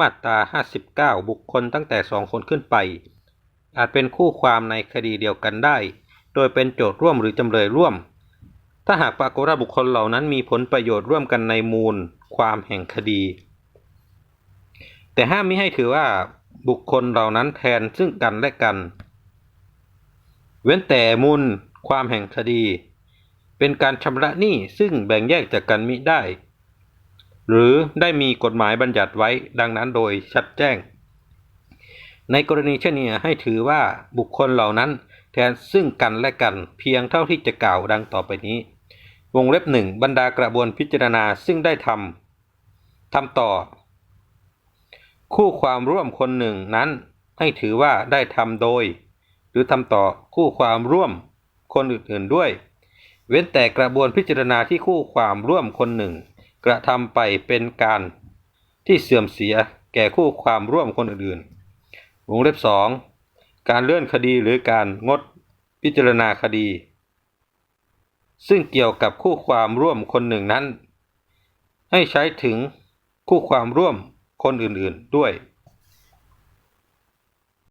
มาตรา 59 บุคคลตั้งแต่สองคนขึ้นไป อาจเป็นคู่ความในคดีเดียวกันได้ โดยเป็นโจทย์ร่วมหรือจำเลยร่วม ถ้าหากปรากฏว่าบุคคลเหล่านั้นมีผลประโยชน์ร่วมกันในมูล ความแห่งคดี แต่ห้ามมิให้ถือว่าบุคคลเหล่านั้นแทนซึ่งกันและกัน เว้นแต่มูล ความแห่งคดี เป็นการชำระหนี้ซึ่งแบ่งแยกจากกันมิได้ หรือได้มีกฎหมายบัญญัติไว้ดังนั้นโดยชัดแจ้ง ในกรณีเช่นนี้ให้ถือว่าบุคคลเหล่านั้นแทนซึ่งกันและกันเพียงเท่าที่จะกล่าวดังต่อไปนี้ วงเล็บหนึ่งบรรดากระบวนพิจารณาซึ่งได้ทำทำต่อ คู่ความร่วมคนหนึ่งนั้น ให้ถือว่าได้ทำโดย หรือทำต่อคู่ความร่วมคนอื่นๆด้วย เว้นแต่กระบวนพิจารณาที่คู่ความร่วมคนหนึ่ง กระทำไปเป็นการที่เสื่อมเสียแก่คู่ความร่วมคนอื่นๆวงเล็บสองการเลื่อนคดีหรือการงดพิจารณาคดี ซึ่งเกี่ยวกับคู่ความร่วมคนหนึ่งนั้น ให้ใช้ถึงคู่ความร่วมคนอื่นๆด้วย